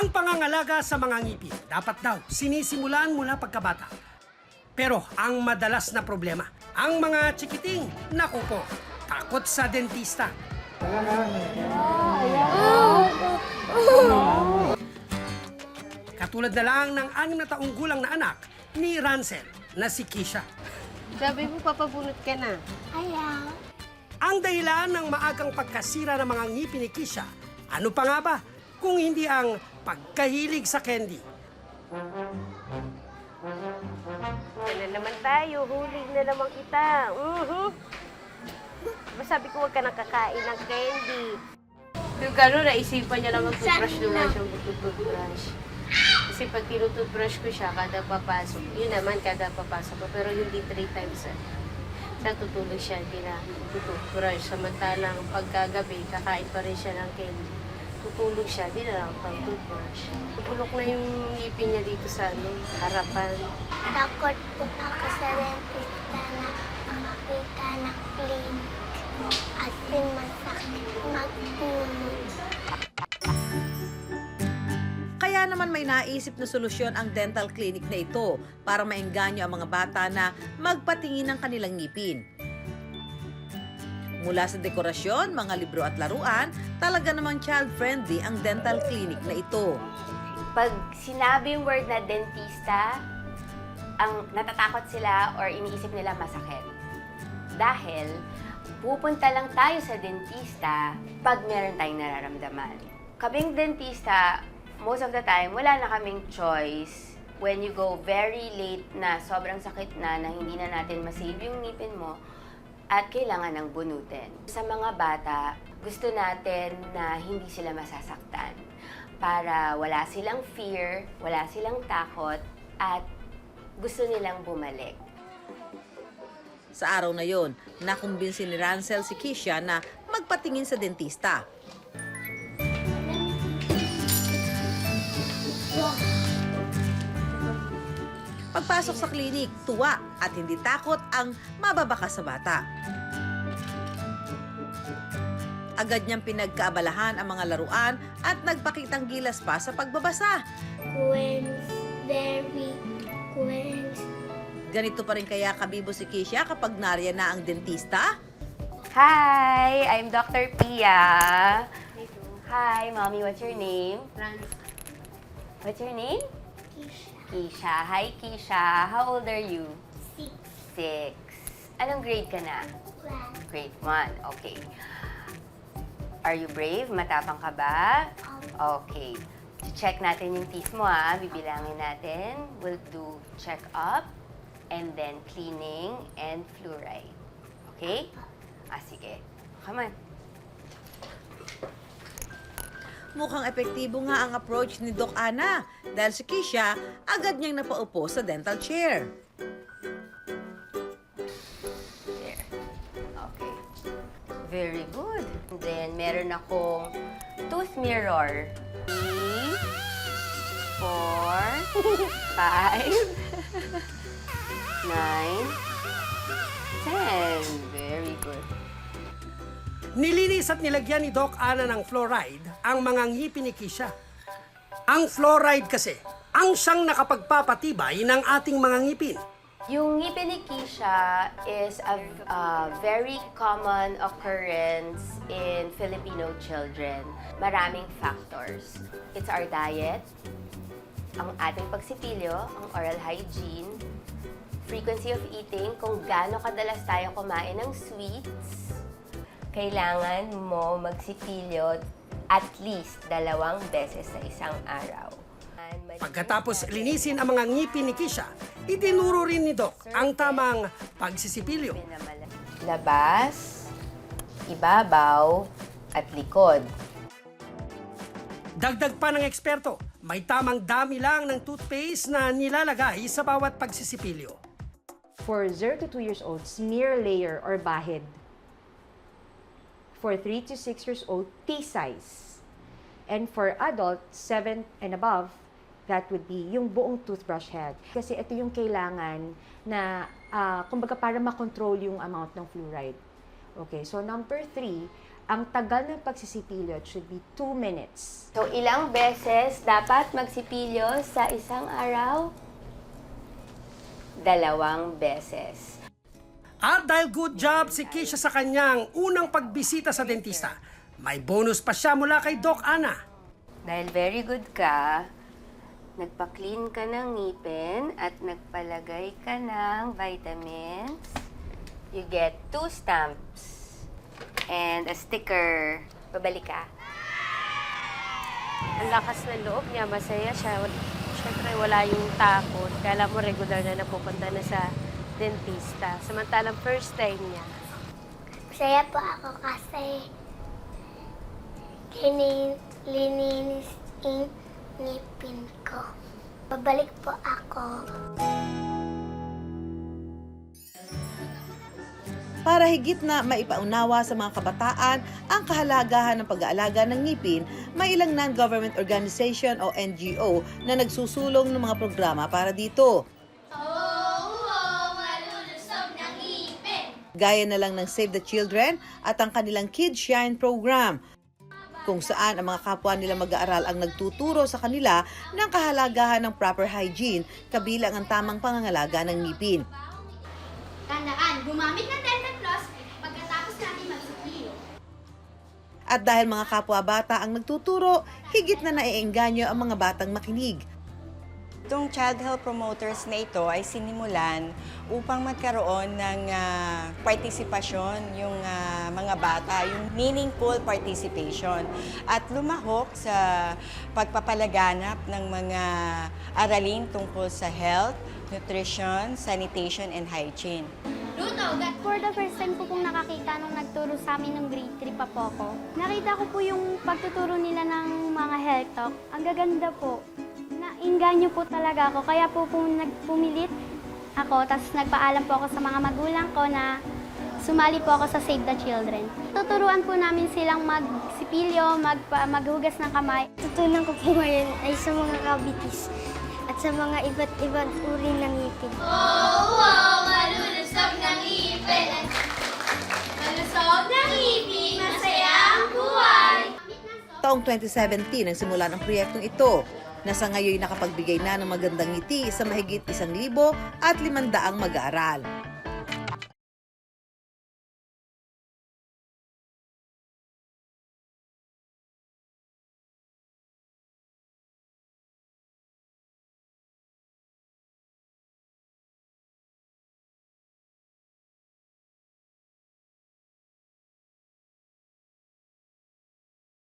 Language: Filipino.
Ang pangangalaga sa mga ngipin, dapat daw sinisimulan mula pagkabata. Pero ang madalas na problema, ang mga chikiting, naku po, takot sa dentista. Katulad na lang ng anim na taong gulang na anak ni Ransel na si Kisha. Sabi mo, papabunot ka na. Ayaw. Ang dahilan ng maagang pagkasira ng mga ngipin ni Kisha, ano pa nga ba kung hindi ang pagkahilig sa candy? Na naman tayo. Huli na naman kita. Mhm. Diba sabi ko huwag ka nakakain ng candy. Yung gano'n, naisipan niya lang mag-toothbrush naman siya mag-toothbrush. Kasi pag tinutoothbrush ko siya, kada papasok, yun naman, kada papasok ko. Pero hindi three times a natutulog siya, hindi na toothbrush. Samantalang pagkagabi, kakain pa rin siya ng candy. Tutulog siya, di na lang pang toothbrush. Bulok na yung ngipin niya dito sa ano, harapan. Takot po ako sa dentista na makakita na clean. At din masakit magpuno. Kaya naman may naisip na solusyon ang dental clinic na ito para maengganyo ang mga bata na magpatingin ng kanilang ngipin. Mula sa dekorasyon, mga libro at laruan, talaga namang child-friendly ang dental clinic na ito. pag sinabi yung word na dentista, ang natatakot sila or iniisip nila masakit. Dahil pupunta lang tayo sa dentista pag meron tayong nararamdaman. Kaming dentista, most of the time, wala na kaming choice when you go very late na sobrang sakit na na hindi na natin masave yung ngipin mo at kailangan ng bunutin. Sa mga bata, gusto natin na hindi sila masasaktan para wala silang fear, wala silang takot, at gusto nilang bumalik. Sa araw na yon, nakumbinsi ni Ransel si Kisha na magpatingin sa dentista. Pagpasok sa klinik, tuwa at hindi takot ang mababaka sa bata. Agad niyang pinagkaabalahan ang mga laruan at nagpakitang gilas pa sa pagbabasa. Queens, very queens. Ganito pa rin kaya kabibo si Kisha kapag nariyan na ang dentista? Hi! I'm Dr. Pia. Hi, Mommy. What's your name? What's your name? Kisha. Kisha. Hi, Kisha. How old are you? Six. Six. Anong grade ka na? One. Grade 1. Okay. Are you brave? Matapang ka ba? Okay. Check natin yung teeth mo ah. Bibilangin natin. We'll do check-up and then cleaning and fluoride. Okay? Ah, sige. Come on. Mukhang epektibo nga ang approach ni Doc Ana dahil si Kisha agad niyang napaupo sa dental chair. There. Okay. Very good. And then, meron akong tooth mirror. Three, four, five, nine, ten. Very good. Nilinis at nilagyan ni Doc Ana ng fluoride ang mga ngipin ni Kisha. Ang fluoride kasi, ang siyang nakapagpapatibay ng ating mga ngipin. Yung ngipin ni Kisha is a, a very common occurrence in Filipino children. Maraming factors. It's our diet, ang ating pagsipilyo, ang oral hygiene, frequency of eating, kung gaano kadalas tayo kumain ng sweets, kailangan mo magsipilyo at least dalawang beses sa isang araw. Pagkatapos linisin ang mga ngipin ni Kisha, itinuro rin ni Doc ang tamang pagsisipilyo. Labas, ibabaw, at likod. Dagdag pa ng eksperto, may tamang dami lang ng toothpaste na nilalagay sa bawat pagsisipilyo. For 0 to 2 years old, smear layer or bahid. For 3 to 6 years old, T-size. And for adult, 7 and above, that would be yung buong toothbrush head. Kasi ito yung kailangan na, ah, kumbaga para makontrol yung amount ng fluoride. Okay, so number 3, ang tagal ng pagsisipilyo should be 2 minutes. So, ilang beses dapat magsipilyo sa isang araw? Dalawang beses. At dahil good job si Kisha sa kanyang unang pagbisita sa dentista, may bonus pa siya mula kay Doc Ana. Dahil very good ka, nagpa-clean ka ng ngipin at nagpalagay ka ng vitamins, you get two stamps and a sticker. Babalik ka. Ang lakas ng loob niya, masaya siya. Siyempre, wala yung takot. Kala mo regular na napupunta na sa dentista. Samantalang first time niya. Masaya po ako kasi linin, lininis yung ngipin ko. Babalik po ako. Para higit na maipaunawa sa mga kabataan ang kahalagahan ng pag-aalaga ng ngipin, may ilang non-government organization o NGO na nagsusulong ng mga programa para dito. Gaya na lang ng Save the Children at ang kanilang Kids Shine program kung saan ang mga kapwa nila mag-aaral ang nagtuturo sa kanila ng kahalagahan ng proper hygiene kabilang ang tamang pangangalaga ng ngipin. Tandaan, gumamit ng Dental Floss pagkatapos natin magsipilyo. At dahil mga kapwa-bata ang nagtuturo, higit na naiengganyo ang mga batang makinig. Itong Child Health Promoters na ito ay sinimulan upang magkaroon ng ah, partisipasyon yung ah, mga bata, yung meaningful participation at lumahok sa pagpapalaganap ng mga aralin tungkol sa health, nutrition, sanitation, and hygiene. For the first time po pong nakakita nung nagturo sa amin ng grade 3 pa po ako. Nakita ko po yung pagtuturo nila ng mga health talk. Ang gaganda po. Nainganyo po talaga ako. Kaya po po nagpumilit ako. Tapos nagpaalam po ako sa mga magulang ko na sumali po ako sa Save the Children. Tuturuan po namin silang magsipilyo, magpa, maghugas ng kamay. Tutunan ko po ngayon ay sa mga cavities at sa mga iba't ibang uri ng ngipin. Taong 2017 ang simula ng proyektong ito na sa ngayon nakapagbigay na ng magandang ngiti sa mahigit isang libo at limandaang mag-aaral.